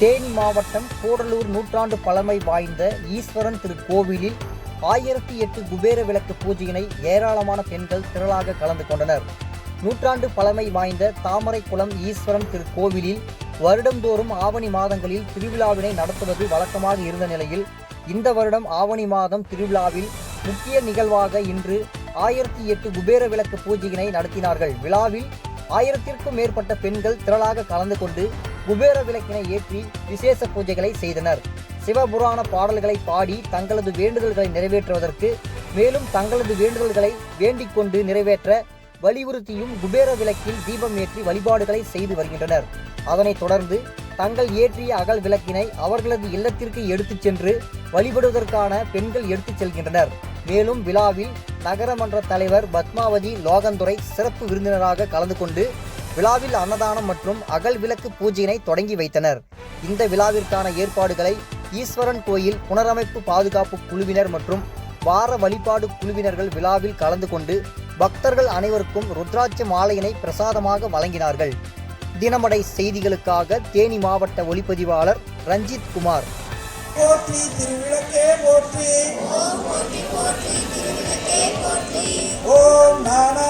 தேனி மாவட்டம் கூடலூர் நூற்றாண்டு பழமை வாய்ந்த ஈஸ்வரன் திருக்கோவிலில் ஆயிரத்தி எட்டு குபேர விளக்கு பூஜையினை ஏராளமான பெண்கள் திரளாக கலந்து கொண்டனர். நூற்றாண்டு பழமை வாய்ந்த தாமரைக்குளம் ஈஸ்வரன் திருக்கோவிலில் வருடந்தோறும் ஆவணி மாதங்களில் திருவிழாவினை நடத்துவது வழக்கமாக இருந்த நிலையில் இந்த வருடம் ஆவணி மாதம் திருவிழாவில் முக்கிய நிகழ்வாக இன்று ஆயிரத்தி எட்டு குபேர விளக்கு பூஜையினை நடத்தினார்கள். விழாவில் ஆயிரத்திற்கும் மேற்பட்ட பெண்கள் திரளாக கலந்து கொண்டு குபேர விளக்கினை ஏற்றி விசேஷ பூஜைகளை செய்தனர். சிவபுராண பாடல்களை பாடி தங்களது வேண்டுதல்களை நிறைவேற்றுவதற்கு மேலும் தங்களது வேண்டுதல்களை வேண்டிக் கொண்டு நிறைவேற்ற வலியுறுத்தியும் குபேர விளக்கில் தீபம் ஏற்றி வழிபாடுகளை செய்து வருகின்றனர். அதனைத் தொடர்ந்து தங்கள் ஏற்றிய அகல் விளக்கினை அவர்களது இல்லத்திற்கு எடுத்துச் சென்று வழிபடுவதற்கான பெண்கள் எடுத்துச் செல்கின்றனர். மேலும் விழாவில் நகரமன்ற தலைவர் பத்மாவதி லோகந்துரை சிறப்பு விருந்தினராக கலந்து கொண்டு விழாவில் அன்னதானம் மற்றும் அகல் விளக்கு பூஜையினை தொடங்கி வைத்தனர். இந்த விழாவிற்கான ஏற்பாடுகளை ஈஸ்வரன் கோயில் புனரமைப்பு பாதுகாப்பு குழுவினர் மற்றும் வார வழிபாடு குழுவினர்கள் விழாவில் கலந்து கொண்டு பக்தர்கள் அனைவருக்கும் ருத்ராட்ச மாலையினை பிரசாதமாக வழங்கினார்கள். தினமடை செய்திகளுக்காக தேனி மாவட்ட ஒளிப்பதிவாளர் ரஞ்சித் குமார். போற்றி திருவிளக்கே போற்றி. ஓம் நானா